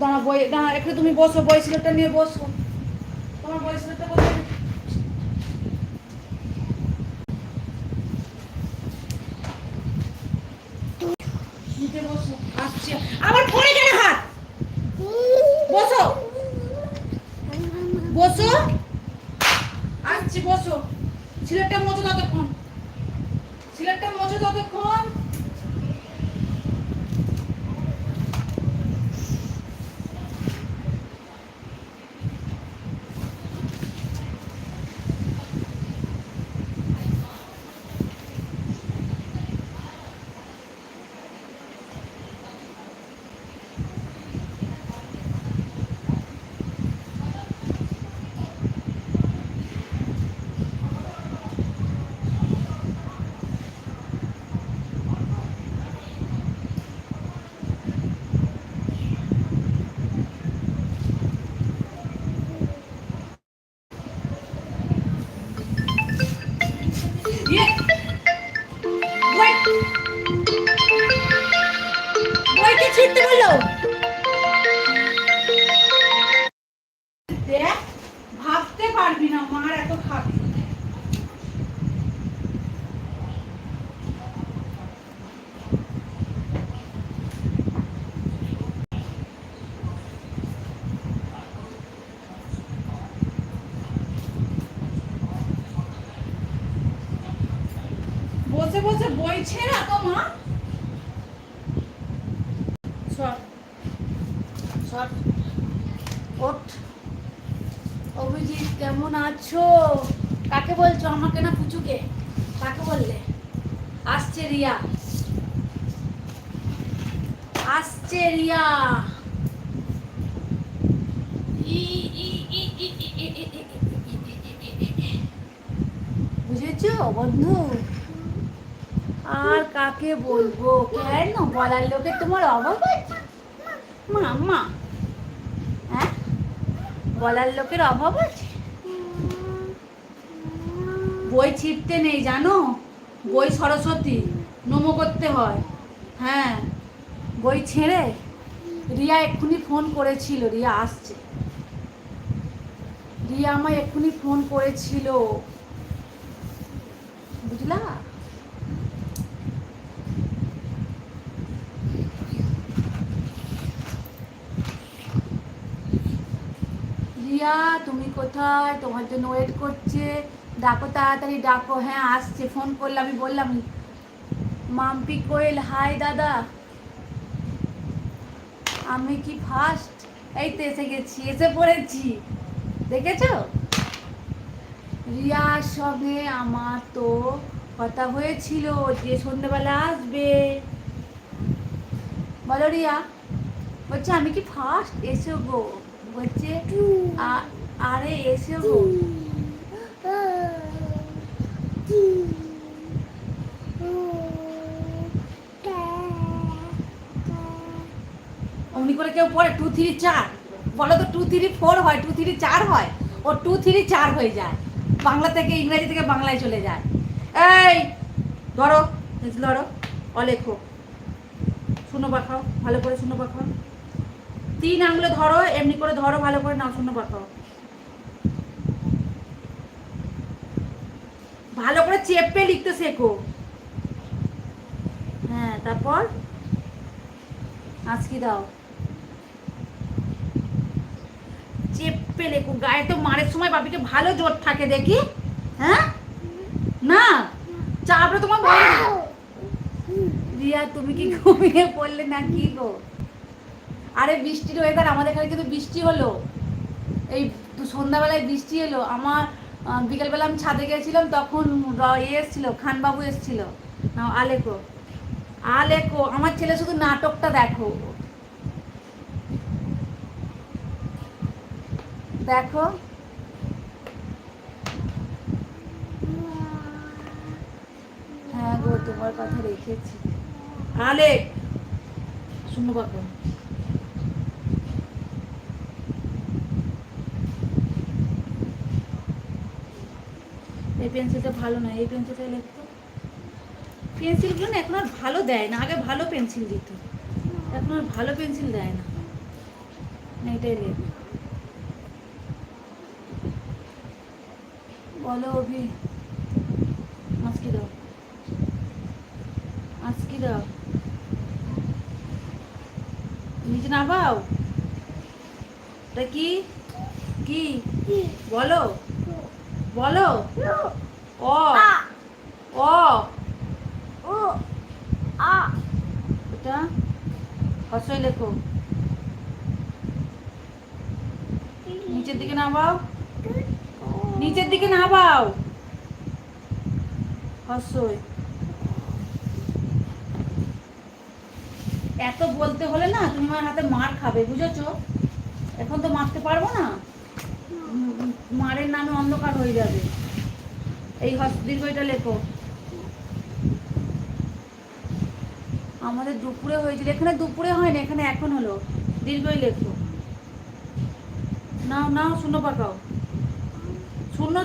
দাঁড়া বই দাঁড়া একটু তুমি বসো বই সিলেটটা নিয়ে বসো। তোমার বই সিলেটটা বলছে বই ছেড়া তো মা অভিজিৎ কেমন আছো কাকে বলছো আমাকে না পুচুকে কাকে বললে আসছে রিয়া আসছে রিয়া বুঝেছ বন্ধু কাকে বলব? কেন বলার লোকে তোমার অভাব আছে? মা মা হ্যাঁ? বলার লোকের অভাব আছে? বই ছিপতে নেই, জানো? বই সরস্বতী, নমো করতে হয়। হ্যাঁ? বই ছেড়ে রিয়া এক্ষুনি ফোন করেছিল, রিয়া আসছে। রিয়া আমায় এক্ষুনি ফোন করেছিল। বুঝলা? রিয়া, তুমি কোথায়? তোমার জন্য ওয়েট করছে। ডাকো তাড়াতাড়ি, ডাকো। হ্যাঁ আসছে। ফোন করলে আমি বললাম, মাম্পি কোয়েল হাই দাদা। আমি কি ফার্স্ট এই তো এসে গেছি, এসে পড়েছি। দেখেছ? রিয়ার সঙ্গে আমার তো কথা হয়েছিল যে সন্ধ্যেবেলা আসবে। বলো রিয়া, বলছে, আমি কি ফার্স্ট এসো গো। বলছে আরে এসো অমনি করে কেউ পড়ে টু থ্রি চার। বলো তো টু থ্রি ফোর হয় টু থ্রি চার হয়? ও টু থ্রি চার হয়ে যায়। বাংলা থেকে ইংরেজি থেকে বাংলায় চলে যায়। এই, ধরো ধরো, অলেখো। শুনো পাখাও ভালো করে শুনো পাখাও তিন আঙুলে ধরো, এমনি করে ধরো, ভালো করে নাও, শুনো পাখাও ভালো করে চেপে লিখতে শেখো। হ্যাঁ তারপর? আজকে দাও। চেপে লেখো, গায়ে তো মারের সময় বাপিকে ভালো জোর থাকে, দেখি। হ্যাঁ? না? চাপড়ে তোমার রিয়া, তুমি কি ঘুমিয়ে পড়লে না কি গো? আরে বৃষ্টির ওয়েদার আমাদের এখানে কিন্তু বৃষ্টি হলো। এই সন্ধ্যাবেলায় বৃষ্টি এলো। আমার বিকেলবেলা আমি ছাদে গেছিলাম তখন ইয়ে এসছিল, খানবাবু এসছিল। আলেকো। আলেকো, আমার ছেলে শুধু নাটকটা দেখো। দেখো। হ্যাঁ গো, তোমার কথা রেখেছি। আলেক শুনো বাবা এই পেন্সিলটা ভালো না এই পেন্সিলটা লিখতো পেন্সিলগুলো না এখন আর ভালো দেয় না, আগে ভালো পেন্সিল দিত। এখন আর ভালো পেন্সিল দেয় না। না এটাই লেখ বলো অভি আজকে দাও। আজকে দাও। নিচে নামাও। এটা কি? কি? বলো। বলো ও ও এটা হসই লেখো। নিচের দিকে নামাও। নিচের দিকে নামাও। হসই। এত বলতে হলে না তুমি আমার হাতে মার খাবে, বুঝেছ? এখন তো মারতে পারব না। মারের নামে অন্ধকার হয়ে যাবে। এই হস দীর্ঘটা লেখো। আমাদের দুপুরে হয়েছিল। এখানে দুপুরে হয়নি, এখানে এখন হলো। দীর্ঘই লেখো। নাও নাও, শূন্য পাকাও। শূন্য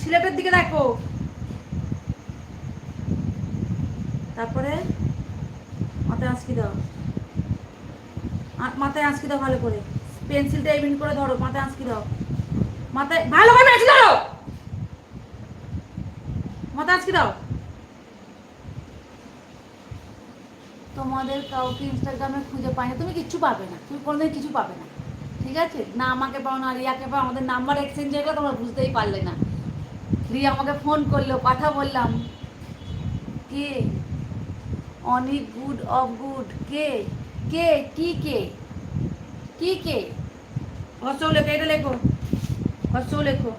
ছেলেটার দিকে দেখো। তারপরে মাথায় আঁচকি দাও। মাথায় আঁচকি দাও ভালো করে। পেন্সিলটা এমনি করে ধরো, মাথায় আঁচকি দাও। মাথায় ভালো করে আঁচকি ধরো! মাথায় আঁচকি দাও। তোমাদের কাউকে ইনস্টাগ্রামে খুঁজে পাই না তুমি কিচ্ছু পাবে না। তুমি কোনোদিন কিছু পাবে না। ঠিক আছে? না আমাকে পাও না, রিয়াকে পাও, আমাদের নাম্বার এক্সচেঞ্জ হয়ে গেলো, তোমরা বুঝতেই পারলে না। রিয়া আমাকে ফোন করল, কথা বললাম। কে? অনেক গুড অফ গুড কে? কে? কি কে? কি কে? হসও লেখো, এটা লেখো। হসও লেখো।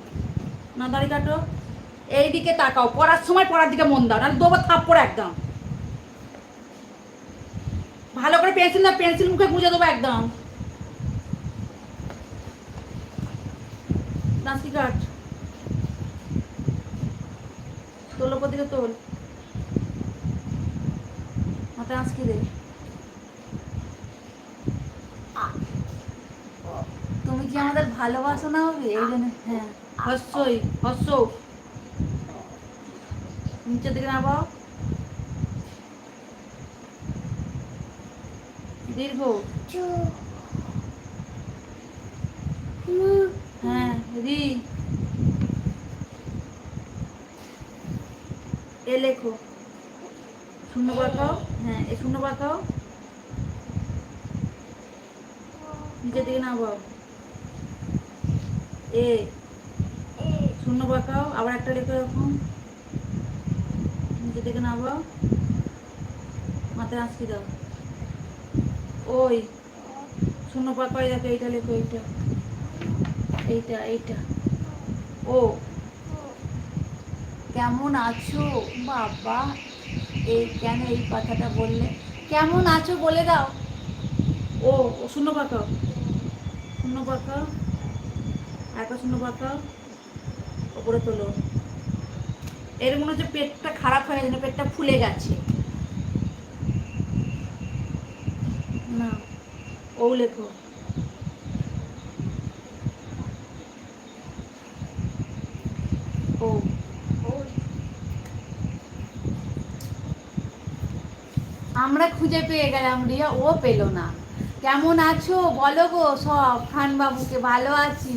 না দাড়ি কাটো এই দিকে তাকাও, পড়ার সময় পড়ার দিকে মন দাও, নাহলে দেবো থাপ্পড় একদম। ভালো করে পেন্সিল না পেন্সিল মুখে গুঁজে দেবো একদম। নাসি কাট তোল ওপর দিকে তোল। মাথায় আঁচকি দে। তুমি কি আমাদের ভালোবাসো না হবে? এই জন্য হ্যাঁ। হস্যই হস্য। নিচের দিকে নামাও। দীর্ঘ। হ্যাঁ রি। লেখো। শূন্য পাকাও হ্যাঁ এ শূন্য পাকাও নিচের দিকে নামাও এ। শূন্য পাকাও আবার একটা লেখো এরকম নিচের দিকে নামাও মাথায় আঁচকি দাও। ওই শূন্য পাকাও এই দেখো, এইটা লেখো, এইটা। এইটা এইটা। ও। কেমন আছো? বাবা, এই কেন এই কথাটা বললে? কেমন আছো বলে দাও। ও ও, শূন্য পাকাও শূন্য পাকাও একটা শূন্য পাকাও ওপরে তোলো। এর মনে হচ্ছে পেটটা খারাপ হয়ে গেছে পেটটা ফুলে গেছে না ও লেখো আমরা খুঁজে পেয়ে গেলাম রিয়া, ও পেল না। কেমন আছো? বলো গো সব খান বাবুকে ভালো আছি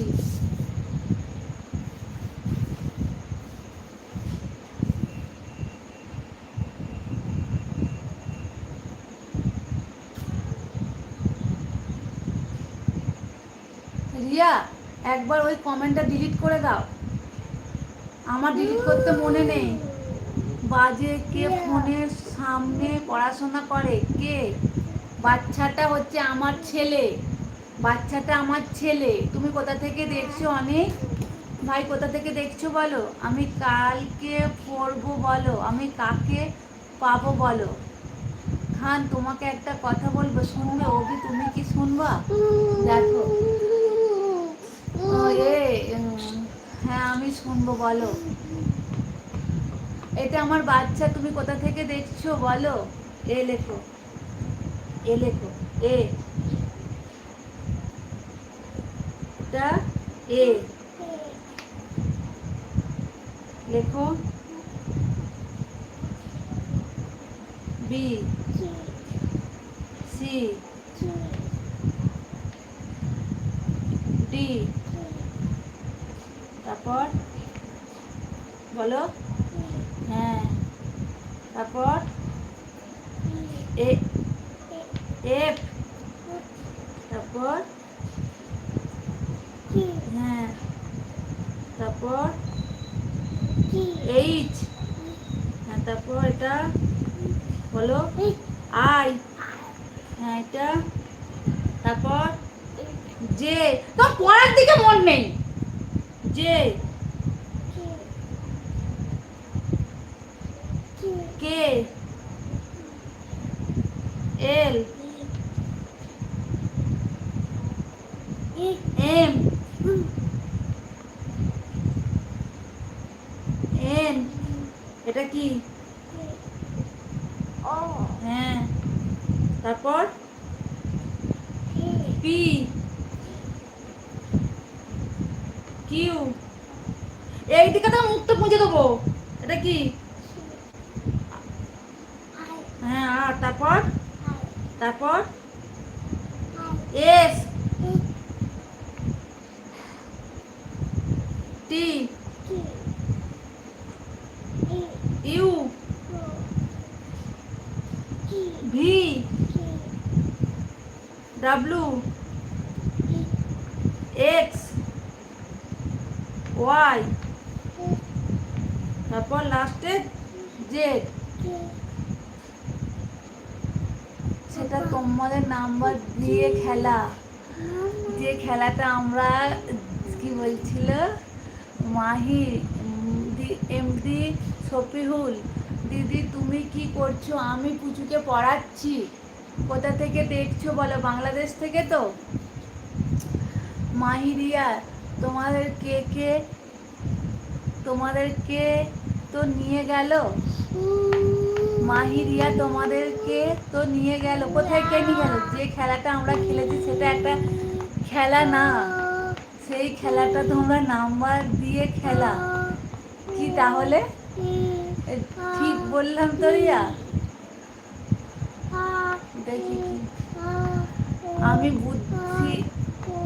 রিয়া একবার ওই কমেন্টটা ডিলিট করে দাও। আমার ডিলিট করতে মনে নেই। বাজে কে ফোনের সামনে পড়াশোনা করে? কে? বাচ্চাটা হচ্ছে আমার ছেলে। বাচ্চাটা আমার ছেলে। তুমি কোথা থেকে দেখছ অনেক ভাই, কোথা থেকে দেখছ বলো? আমি কালকে পড়ব বলো। আমি কাকে পাবো বলো? খান, তোমাকে একটা কথা বলব। শুনবে অভি, তুমি কি শুনবা? দেখো। হ্যাঁ আমি শুনব বলো। এটা আমার বাচ্চা তুমি কোথা থেকে দেখছ বলো? এ লেখো। এ লেখো। এ। এটা এ। লেখো। বি। সি। ডি তারপর বলো হ্যাঁ। তারপর? A F. তারপর? হ্যাঁ। তারপর? এইচ। হ্যাঁ তারপর এটা বলো আই। হ্যাঁ এটা। তারপর? জে। তোর পড়ার দিকে মন নেই। J K L M N এটা কি হ্যাঁ তারপর পি কিউ? এই দিকে তো মুখটা পুঁজে দেবো। এটা কি? হ্যাঁ আর তারপর? তারপর? S. T U V W X Y তারপর লাস্টে জেড সেটা তোমাদের নাম্বার দিয়ে খেলা? যে খেলাটা আমরা, কি বলছিল? মাহি এমডি শফিহুল, দিদি, তুমি কি করছ? আমি পুচুকে পড়াচ্ছি। কোথা থেকে দেখছ বলো? বাংলাদেশ থেকে তো? মাহিরিয়া তোমাদের কে কে তোমাদেরকে তো নিয়ে গেল? মাহিরিয়া, তোমাদেরকে তো নিয়ে গেল। কোথায় কে নিয়ে গেল? যে খেলাটা আমরা খেলেছি সেটা একটা খেলা না। সেই খেলাটা তোমরা নাম্বার দিয়ে খেলা। কি তাহলে? ঠিক বললাম তো রিয়া? দেখি আমি বুদ্ধি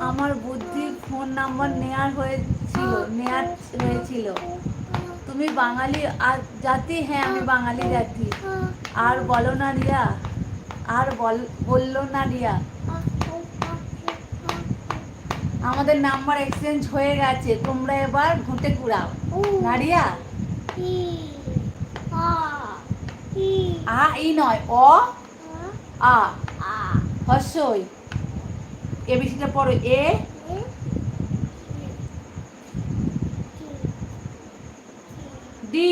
আমার বুদ্ধি ফোন নাম্বার নেয়ার হয়েছিল নেয়ার হয়েছিল। তুমি বাঙালি, আর জাতি হ্যাঁ আমি বাঙালি জাতি। আর বলো না রিয়া, আর বল, বলল না রিয়া। আমাদের নাম্বার এক্সচেঞ্জ হয়ে গেছে, তোমরা এবার ঘুঁটে কুড়াও না রিয়া? আ, ই নয়, অ, আ। হর্ষই। এবিসিটা পড়ো, এ ডি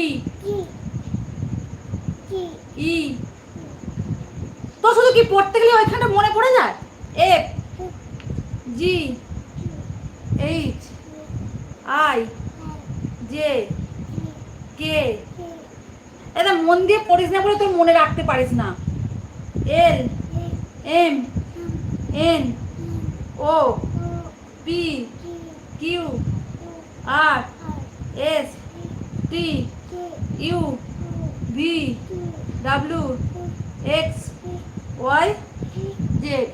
ই তো শুধু কি পড়তে গেলে ওইখানটা মনে পড়ে যায়? F G H I J K এটা মন দিয়ে পড়িস না বলে তোর মনে রাখতে পারিস না। L M N O P Q R S T U V W X Y Z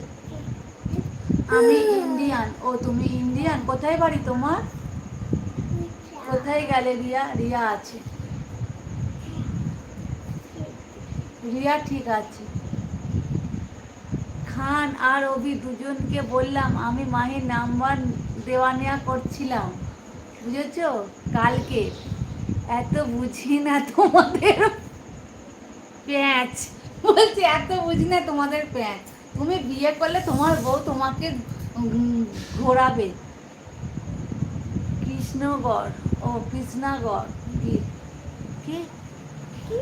আমি ইন্ডিয়ান। ও, তুমি ইন্ডিয়ান? কোথায় বাড়ি তোমার? কোথায় গেলে রিয়া রিয়া আছে? রিয়া ঠিক আছে। খান আর অভি দুজনকে বললাম, আমি মাহির নাম্বার দেওয়া নেওয়া করছিলাম। বুঝেছ? কালকে। এত বুঝি না তোমাদের প্যাঁচ। বলছি, এত বুঝি না তোমাদের প্যাঁচ। তুমি বিয়ে করলে তোমার বউ তোমাকে ঘোরাবে। কৃষ্ণগড়, ও, কৃষ্ণাগড় কি? কি?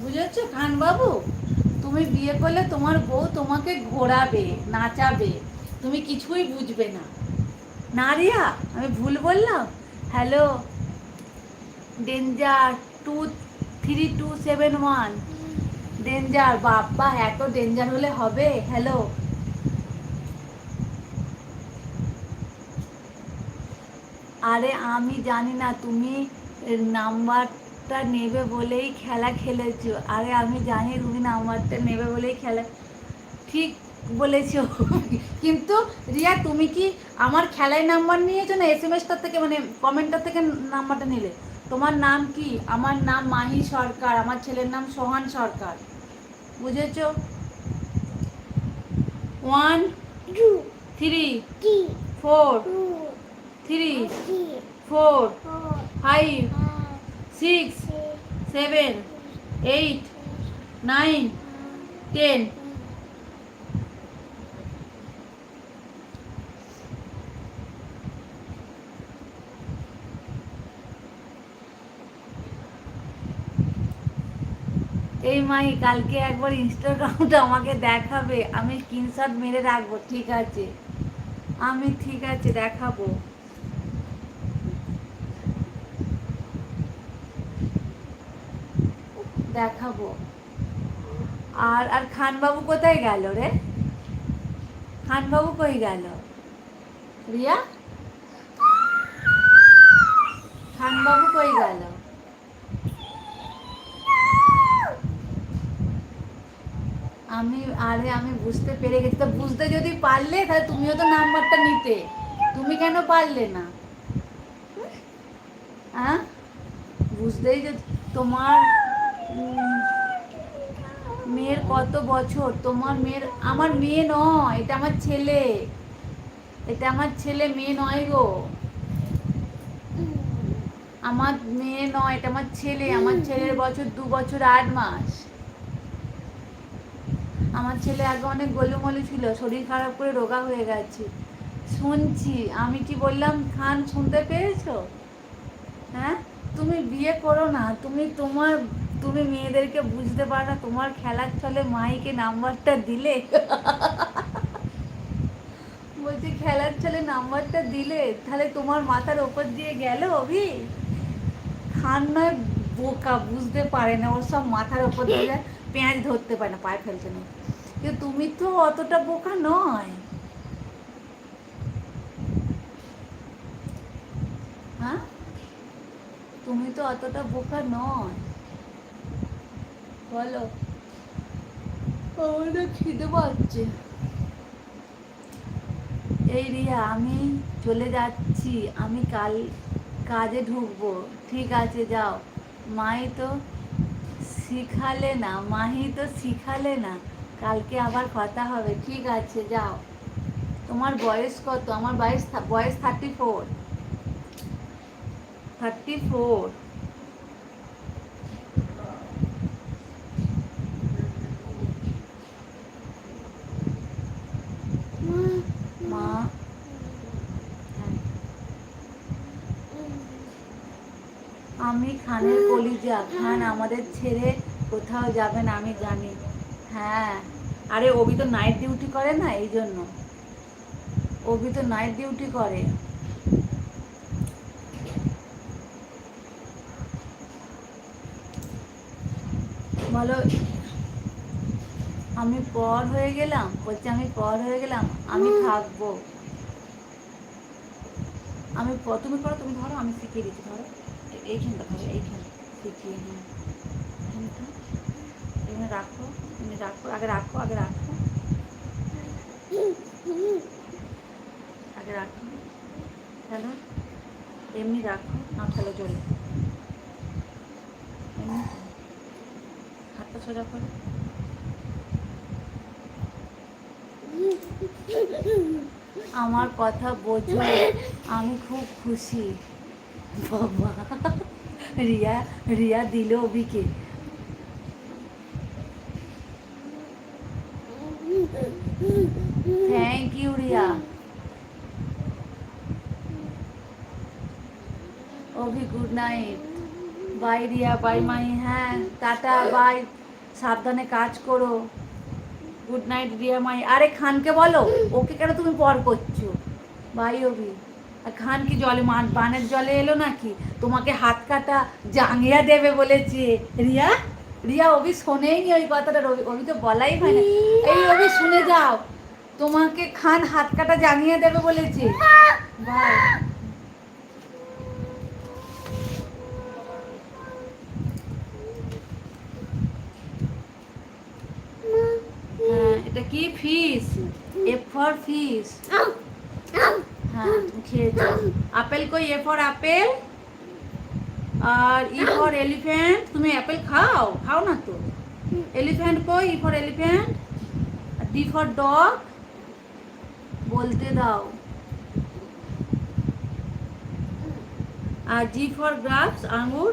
বুঝেছ খান বাবু তুমি বিয়ে করলে তোমার বউ তোমাকে ঘোরাবে, নাচাবে। তুমি কিছুই বুঝবে না। না রিয়া, আমি ভুল বললাম? Hello danger two three two seven one danger Bappa, এত ডেঞ্জার হলে হবে? হ্যালো আরে আমি জানি না, তুমি নাম্বারটা নেবে বলেই খেলা খেলেছো। আরে আমি জানি তুমি নাম্বারটা নেবে বলেই খেলা ঠিক বলেছ। কিন্তু রিয়া তুমি কি আমার খেলায় নাম্বার নিয়েছো না এস এম এসটার থেকে মানে কমেন্টটার থেকে নাম্বারটা নিলে? তোমার নাম কি? আমার নাম মাহি সরকার আমার ছেলের নাম সোহান সরকার। বুঝেছ? One two three four three four five six, seven, eight, nine, ten. এই মাই, কালকে একবার ইনস্টাগ্রামটা আমাকে দেখাবে। আমি স্ক্রিনশট মেরে রাখব, ঠিক আছে? আমি ঠিক আছে, দেখাবো। দেখাবো। আর আর খানবাবু কোথায় গেল রে? খানবাবু কই গেল? রিয়া? খানবাবু কই গেল? আমি আরে আমি বুঝতে পেরে গেছি। তো বুঝতে যদি পারলে তাহলে তুমিও তো নাম্বারটা নিতে। তুমি কেন পারলে না? হ্যাঁ? বুঝতেই যে তোমার মেয়ের কত বছর? তোমার মেয়ের, আমার মেয়ে নয়, এটা আমার ছেলে। এটা আমার ছেলে, মেয়ে নয় গো। আমার মেয়ে নয়, এটা আমার ছেলে। আমার ছেলের বছর দু বছর আট মাস। আমার ছেলে আগে অনেক গোলুমলু ছিল, শরীর খারাপ করে রোগা হয়ে গেছে। শুনছি, আমি কি বললাম, খান শুনতে পেয়েছ? হ্যাঁ? তুমি বিয়ে করো না, তুমি তোমার তুমি মেয়েদেরকে বুঝতে পারো না, তোমার খেলার ছলে মাইকে নাম্বারটা দিলে। বলছি, খেলার ছলে নাম্বারটা দিলে? তাহলে তোমার মাথার ওপর দিয়ে গেল অভি? খান নয় বোকা বুঝতে পারে না, ওর সব মাথার ওপর দিয়ে পেঁয়াজ ধরতে পারে না, পায়ে ফেলতে নেই। কিন্তু তুমি তো অতটা বোকা নয়। হ্যাঁ? তুমি তো অতটা বোকা নয়। বলো। আমার খিদে পাচ্ছে। এই রিয়া, আমি চলে যাচ্ছি। আমি কাল কাজে ঢুকবো। ঠিক আছে, যাও। মাই তো শিখালে না, মাহি তো শিখালে না। কালকে আবার কথা হবে। ঠিক আছে, যাও। তোমার বয়স কত? আমার বয়স বয়স থার্টি ফোর থার্টি ফোর মা হ্যাঁ। আমি খানের কলিজা। খান আমাদের ছেড়ে কোথাও যাবে না আমি জানি। হ্যাঁ। আরে অভি তো নাইট ডিউটি করে না এই জন্য। অভি তো নাইট ডিউটি করে। বলো আমি পর হয়ে গেলাম? বলছে আমি পর হয়ে গেলাম আমি থাকব। আমি তুমি করো তুমি ধরো আমি শিখিয়ে দিচ্ছি ধরো। এইখানটা ধরো, এইখানে। শিখিয়ে হ্যাঁ এখানটা এখানে রাখো তুমি রাখো, আগে রাখো আগে রাখো। আগে রাখো। ফেলো এমনি রাখো, না ফেলো জলে এমনি। হাতটা সোজা করো। আমার কথা বোঝো, আমি খুব খুশি। বাবা। রিয়া রিয়া দিল অভিকে। Thank you Riya. Abhi good night bye Riya bye মাই হ্যাঁ টাটা বাই সাবধানে কাজ করো। গুড নাইট রিয়া মাই আরে, খানকে বলো, ওকে কেন তুমি পর করছ? বাই অভি। খান কি জলে? মান পানের জলে এলো নাকি? তোমাকে হাত কাটা জাঙ্গিয়া দেবে বলেছে। রিয়া? রিয়া, অভি শোনেই নি ওই কথাটা। রবি অভি তো বলাই হয় না। এই অভি, শুনে যাও। তোমাকে খান হাত কাটা জানিয়ে দেবে বলেছে। বাই হ্যাঁ এটা কি ফিশ এফ ফর ফিশ হ্যাঁ আপেল কই? এ ফর আপেল আর ই ফর এলিফ্যান্ট তুমি অ্যাপেল খাও? খাও না তো? এলিফ্যান্ট কই? E for elephant D for dog বলতে দাও। আর জি ফর গ্রাফস আঙুর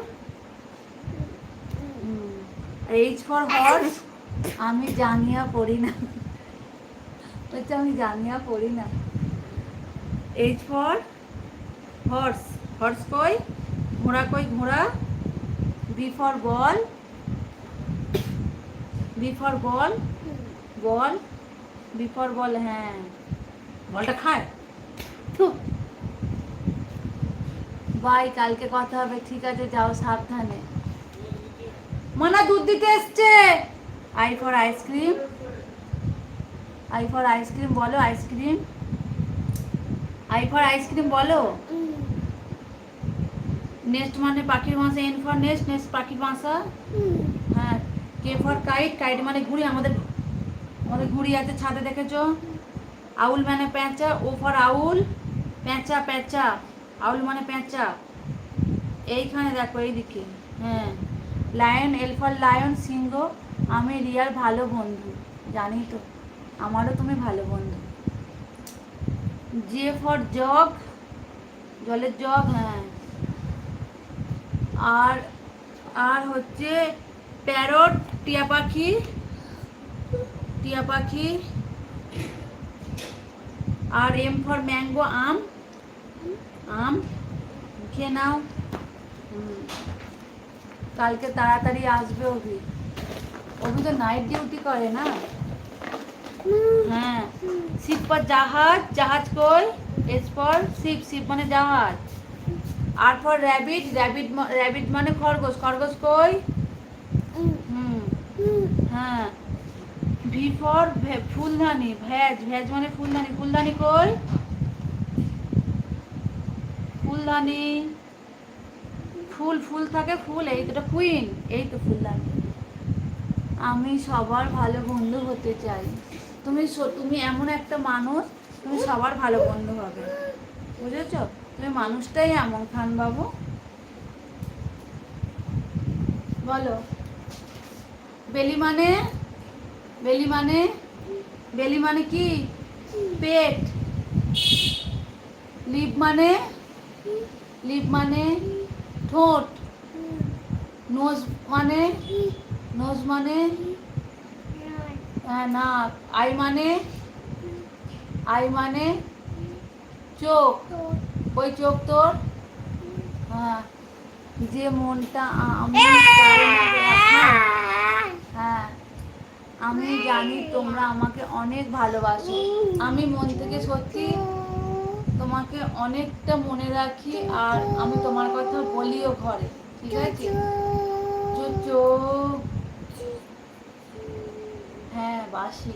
এইচ ফর হর্স আমি জানিয়া পড়ি না। বলছে আমি জানিয়া পড়ি না। এইচ ফর হর্স হর্স কই ঘোড়া কই ঘোড়া B for ball B for ball ball B for ball হ্যাঁ। বলটা খায়। বাই কালকে কথা হবে ঠিক আছে যাও সাবধানে। মানা দুধ দিতে এসছে। I for ice cream I for ice cream বলো ice cream I for ice cream বলো? নেক্সট মানে পাখির ভাষা এন ফর নেক্সট নেক্সট পাখির ভাষা হ্যাঁ কে ফর কাইট কাইট মানে ঘুড়ি আমাদের আমাদের ঘুড়ি আছে ছাদে দেখেছ? আউল মানে প্যাঁচা ও ফর আউল প্যাঁচা প্যাঁচা। আউল মানে প্যাঁচা। এইখানে দেখো এইদিকে। হ্যাঁ। লায়ন এল ফর লায়ন সিংহ। আমি রিয়ার ভালো বন্ধু। জানি তো। আমারও তুমি ভালো বন্ধু। জে ফর জগ জলের জগ হ্যাঁ। আর আর হচ্ছে প্যারট টিয়া পাখি টিয়া পাখি। আর এম ফর ম্যাঙ্গো আম। আম খেয়ে নাও। কালকে তাড়াতাড়ি আসবে অভি। অভি তো নাইট ডিউটি করে না। হ্যাঁ শিপ পর জাহাজ জাহাজ কই? এস পর শিপ শিপ মানে জাহাজ। R for rabbit rabbit rabbit মানে খরগোশ খরগোশ কই? হ্যাঁ। ভি ফর ফুলদানি, ভেজ ভেজ মানে ফুলদানি ফুলদানি কই? ফুলদানি। ফুল ফুল থাকে, ফুল, এই তো কুইন এই তো ফুলদানি। আমি সবার ভালো বন্ধু হতে চাই। তুমি তুমি এমন একটা মানুষ, তুমি সবার ভালো বন্ধু হবে। বুঝেছ? তুমি মানুষটাই এমন খান বাবু বলো। বেলি মানে? বেলি মানে? বেলি মানে কি? পেট। লিপ মানে? লিপ মানে? ঠোঁট। নোজ মানে? নোজ মানে? হ্যাঁ নাক আই মানে? আই মানে? চোখ। ওই চোখ তোর? হ্যাঁ। যে মনটা না হ্যাঁ। আমি জানি তোমরা আমাকে অনেক ভালোবাসো। আমি মন থেকে সত্যি তোমাকে অনেকটা মনে রাখি আর আমি তোমার কথা বলিও ঘরে। ঠিক আছে? চুচু হ্যাঁ বাসি।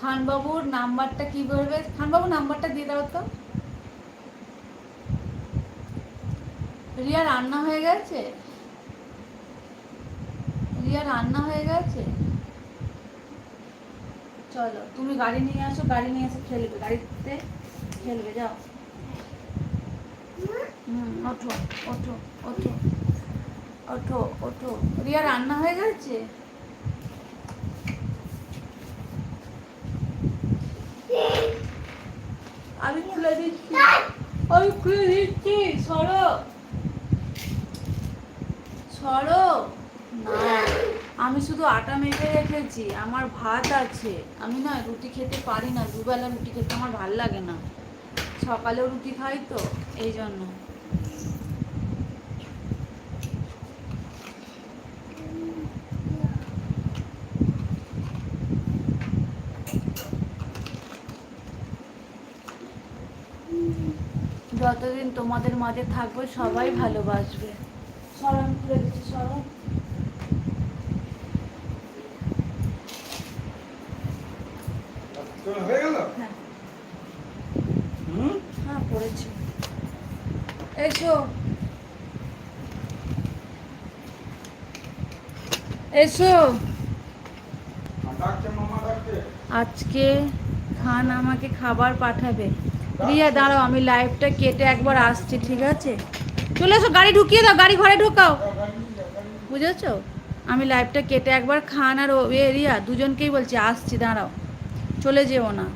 খানবাবুর নাম্বারটা কি বলবে? খানবাবুর নাম্বারটা দিয়ে দাও তো। রিয়া রান্না হয়ে গেছে? রিয়া রান্না হয়ে গেছে? চলো, তুমি গাড়ি নিয়ে আসো, গাড়ি নিয়ে এসে খেলবে। গাড়িতে খেলবে, যাও। হুম, ওঠো ওঠো ওঠো। ওঠো ওঠো। রিয়া রান্না হয়ে গেছে আমি খুলে দিচ্ছি আমি খুলে দিচ্ছি সরো সরো না আমি শুধু আটা মেখে রেখেছি, আমার ভাত আছে। আমি না রুটি খেতে পারি না, দুবেলা রুটি খেতে আমার ভালো লাগে না। সকালেও রুটি খাই তো, এই জন্য। যতদিন তোমাদের মাঝে থাকব সবাই ভালোবাসবে। স্মরণ দিচ্ছি স্মরণ। হ্যাঁ। হ্যাঁ, এসো। এসো। আজকে খান আমাকে খাবার পাঠাবে। রিয়া দাঁড়াও, আমি লাইভটা কেটে একবার আসছি, ঠিক আছে? চলে এসো, গাড়ি ঢুকিয়ে দাও, গাড়ি ঘরে ঢোকাও। বুঝেছ? আমি লাইভটা কেটে একবার খান আর ও রিয়া দুজনকেই বলছি, আসছি, দাঁড়াও। চলে যেও না।